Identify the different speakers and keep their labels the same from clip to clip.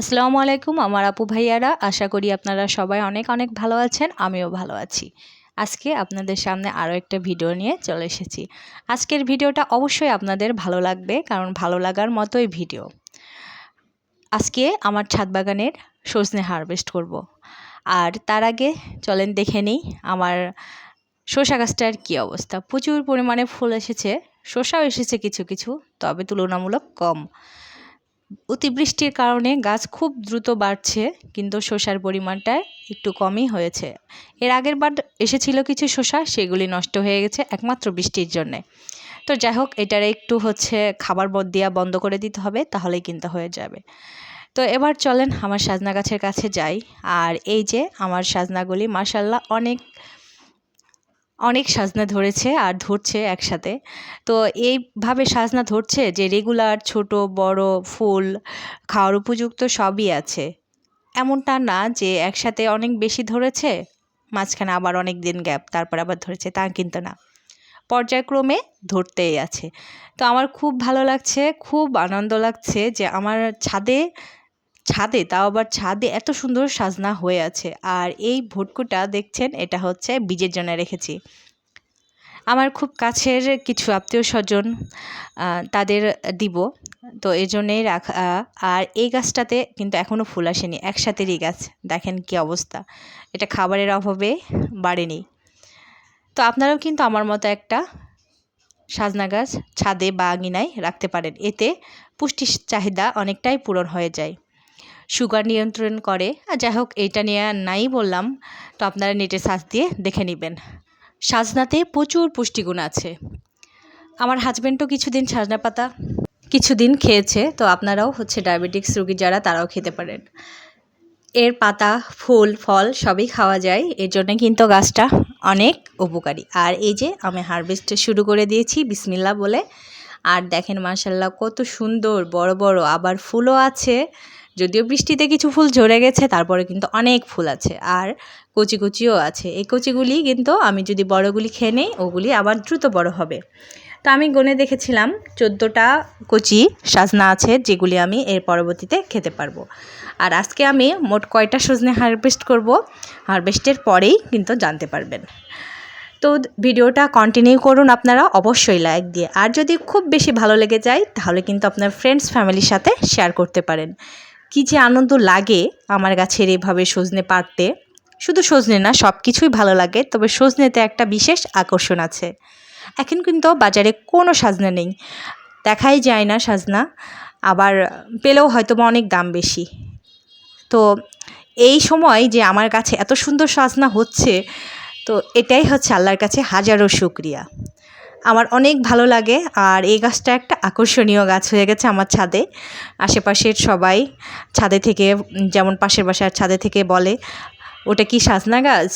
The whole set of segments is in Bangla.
Speaker 1: আসসালামু আলাইকুম আমার আপু ভাইয়ারা, আশা করি আপনারা সবাই অনেক অনেক ভালো আছেন, আমিও ভালো আছি। আজকে আপনাদের সামনে আরও একটা ভিডিও নিয়ে চলে এসেছি। আজকের ভিডিওটা অবশ্যই আপনাদের ভালো লাগবে, কারণ ভালো লাগার মতোই ভিডিও। আজকে আমার ছাদ বাগানের সজনে হারভেস্ট করব। আর তার আগে চলেন দেখে নিই আমার শসা গাছটার কী অবস্থা। প্রচুর পরিমাণে ফুল এসেছে, শসাও এসেছে কিছু কিছু, তবে তুলনামূলক কম। অতিবৃষ্টির কারণে গাছ খুব দ্রুত বাড়ছে, কিন্তু শসার পরিমাণটা একটু কমই হয়েছে। এর আগের বার এসেছিল কিছু শসা, সেগুলি নষ্ট হয়ে গেছে একমাত্র বৃষ্টির জন্যে। তো যাই হোক, এটার একটু হচ্ছে খাবার বদ দেওয়া বন্ধ করে দিতে হবে, তাহলেই কিন্তু হয়ে যাবে। তো এবার চলেন আমার সাজনা গাছের কাছে যাই। আর এই যে আমার সাজনাগুলি মার্শাল্লাহ অনেক অনেক সাজনা ধরেছে আর ধরছে একসাথে। তো এইভাবে সাজনা ধরছে যে রেগুলার ছোট, বড়, ফুল, খাওয়ার উপযুক্ত সবই আছে। এমনটা না যে একসাথে অনেক বেশি ধরেছে, মাঝখানে আবার অনেক দিন গ্যাপ তারপর আবার ধরেছে, তা কিন্তু না। পর্যায়ক্রমে ধরতেই আছে। তো আমার খুব ভালো লাগছে, খুব আনন্দ লাগছে যে আমার ছাদে ছাদে, তাও আবার ছাদে এত সুন্দর সাজনা হয়ে আছে। আর এই ভুটকুটা দেখছেন, এটা হচ্ছে বীজের জন্য রেখেছি। আমার খুব কাছের কিছু আত্মীয় স্বজন তাদের দিব। তো এই জন্যেই রাখা, আর এই গাছটাতে কিন্তু এখনও ফুল আসেনি, একসাথেরই গাছ। দেখেন কি অবস্থা। এটা খাবারের অভাবে বাড়েনি। তো আপনারাও কিন্তু আমার মতো একটা সাজনা গাছ ছাদে বা আঙিনায় রাখতে পারেন। এতে পুষ্টির চাহিদা অনেকটাই পূরণ হয়ে যায়। সুগার নিয়ন্ত্রণ করে। আর যাই হোক, এইটা নিয়ে নাই বললাম। তো আপনারা নেটের সার্চ দিয়ে দেখে নেবেন। সাজনাতে প্রচুর পুষ্টিগুণ আছে। আমার হাজব্যান্ডও কিছুদিন সাজনা পাতা, কিছুদিন খেয়েছে। তো আপনারাও হচ্ছে ডায়াবেটিক্স রুগী যারা, তারাও খেতে পারেন। এর পাতা, ফুল, ফল সবই খাওয়া যায়। এর জন্য কিন্তু গাছটা অনেক উপকারী। আর এই যে আমি হারভেস্ট শুরু করে দিয়েছি বিসমিল্লা বলে। আর দেখেন মার্শাল্লাহ কত সুন্দর, বড় বড় আবার ফুলও আছে। যদিও বৃষ্টিতে কিছু ফুল ঝরে গেছে, তারপরে কিন্তু অনেক ফুল আছে আর কচি কচিও আছে। এই কচিগুলি কিন্তু আমি যদি বড়গুলি খেয়ে নেই, ওগুলি আবার দ্রুত বড় হবে। তো আমি গনে দেখেছিলাম চোদ্দোটা কচি সাজনা আছে, যেগুলি আমি এর পরবর্তীতে খেতে পারব। আর আজকে আমি মোট কয়টা সজনে হারভেস্ট করব হারভেস্টের পরেই কিন্তু জানতে পারবেন। তো ভিডিওটা কন্টিনিউ করুন আপনারা, অবশ্যই লাইক দিয়ে। আর যদি খুব বেশি ভালো লেগে যায়, তাহলে কিন্তু আপনার ফ্রেন্ডস ফ্যামিলির সাথে শেয়ার করতে পারেন। কী যে আনন্দ লাগে আমার গাছের এভাবে সজনে পারতে শুধু সজনে না সব কিছুই ভালো লাগে, তবে সজনেতে একটা বিশেষ আকর্ষণ আছে। এখন কিন্তু বাজারে কোনো সাজনা নেই। দেখাই যায় না সাজনা, আবার পেলেও হয়তো বা অনেক দাম বেশি। তো এই সময় যে আমার কাছে এত সুন্দর সাজনা হচ্ছে, তো এটাই হচ্ছে আল্লাহর কাছে হাজারো শুক্রিয়া। আমার অনেক ভালো লাগে আর এই গাছটা একটা আকর্ষণীয় গাছ হয়ে গেছে আমার ছাদে। আশেপাশের সবাই ছাদে থেকে, যেমন পাশের বাসার ছাদে থেকে বলে, ওটা কি সাজনা গাছ?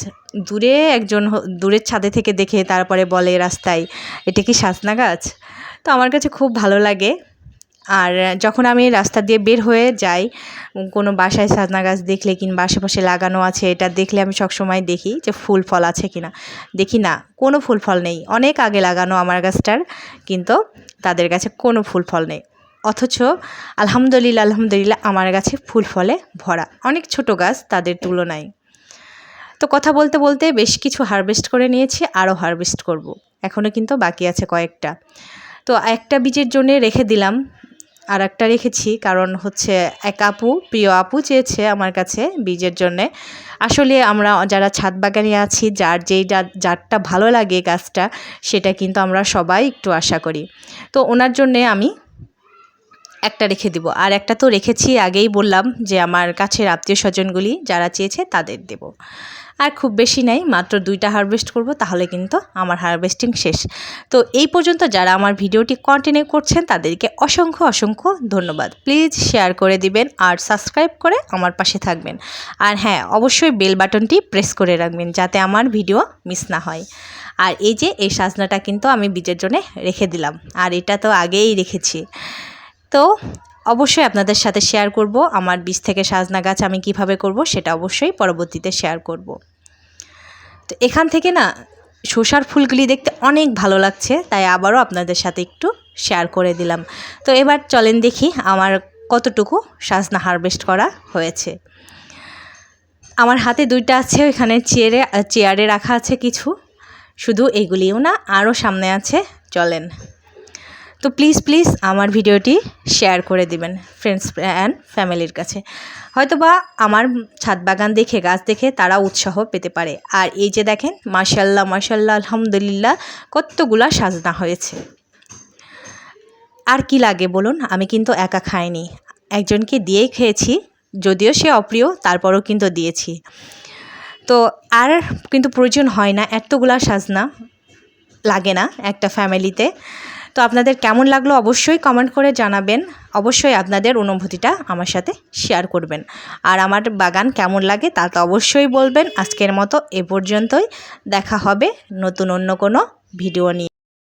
Speaker 1: দূরে একজন দূরের ছাদে থেকে দেখে তারপরে বলে রাস্তায়, এটা কি সাজনা গাছ? তো আমার কাছে খুব ভালো লাগে। আর যখন আমি রাস্তা দিয়ে বের হয়ে যাই, কোনো বাসায় সাজনা গাছ দেখলে কিংবা আশেপাশে লাগানো আছে, এটা দেখলে আমি সবসময় দেখি যে ফুল ফল আছে কি না দেখি না, কোনো ফুল ফল নেই। অনেক আগে লাগানো আমার গাছটার, কিন্তু তাদের কাছে কোনো ফুল ফল নেই। অথচ আলহামদুলিল্লাহ আলহামদুলিল্লাহ আমার গাছে ফুল ফলে ভরা। অনেক ছোট গাছ তাদের তুলনায়। তো কথা বলতে বলতে বেশ কিছু হারভেস্ট করে নিয়েছি, আরও হারভেস্ট করব। এখনও কিন্তু বাকি আছে কয়েকটা। তো একটা বীজের জন্য রেখে দিলাম আর একটা রেখেছি, কারণ হচ্ছে এক আপু, প্রিয় আপু চেয়েছে আমার কাছে বীজের জন্যে। আসলে আমরা যারা ছাদ বাগানে আছি, যার যেই যারটা ভালো লাগে গাছটা, সেটা কিন্তু আমরা সবাই একটু আশা করি। তো ওনার জন্যে আমি একটা রেখে দিব। আর একটা তো রেখেছি, আগেই বললাম যে আমার কাছের আত্মীয় স্বজনগুলি যারা চেয়েছে তাদের দেব। আর খুব বেশি নেই, মাত্র দুইটা হারভেস্ট করব, তাহলে কিন্তু আমার হারভেস্টিং শেষ। তো এই পর্যন্ত যারা আমার ভিডিওটি কন্টিনিউ করছেন, তাদেরকে অসংখ্য অসংখ্য ধন্যবাদ। প্লিজ শেয়ার করে দিবেন আর সাবস্ক্রাইব করে আমার পাশে থাকবেন। আর হ্যাঁ অবশ্যই বেল বাটনটি প্রেস করে রাখবেন যাতে আমার ভিডিও মিস না হয়। আর এই যে, এই সাজনাটা কিন্তু আমি বীজের জন্য রেখে দিলাম। আর এটা তো আগেই রেখেছি। তো অবশ্যই আপনাদের সাথে শেয়ার করব। আমার বীজ থেকে সাজনা গাছ আমি কীভাবে করব সেটা অবশ্যই পরবর্তীতে শেয়ার করব। তো এখান থেকে না শসার ফুলগুলি দেখতে অনেক ভালো লাগছে, তাই আবারও আপনাদের সাথে একটু শেয়ার করে দিলাম। তো এবার চলেন দেখি আমার কতটুকু সাজনা হারভেস্ট করা হয়েছে। আমার হাতে দুইটা আছে ওইখানে চেয়ারে চেয়ারে রাখা আছে কিছু। শুধু এগুলিও না, আরও সামনে আছে, চলেন। তো প্লিজ প্লিজ আমার ভিডিওটি শেয়ার করে দিবেন ফ্রেন্ডস অ্যান্ড ফ্যামিলির কাছে। হয়তো বা আমার ছাদ বাগান দেখে, গাছ দেখে তারা উৎসাহ পেতে পারে। আর এই যে দেখেন মাশাল্লাহ মাশাল্লাহ আলহামদুলিল্লাহ, কতগুলা সাজনা হয়েছে। আর কি লাগে বলুন, আমি কিন্তু একা খাইনি। একজনকে দিয়েই খেয়েছি, যদিও সে অপ্রিয়, তারপরও কিন্তু দিয়েছি। তো আর কিন্তু প্রয়োজন হয় না, এতগুলা সাজনা লাগে না একটা ফ্যামিলিতে তো আপনাদের কেমন লাগল অবশ্যই কমেন্ট করে জানাবেন। অবশ্যই আপনাদের অনুভূতিটা আমার সাথে শেয়ার করবেন। আর আমার বাগান কেমন লাগে তা তো অবশ্যই বলবেন। আজকের মতো এ পর্যন্তই। দেখা হবে নতুন অন্য কোনো ভিডিও নিয়ে।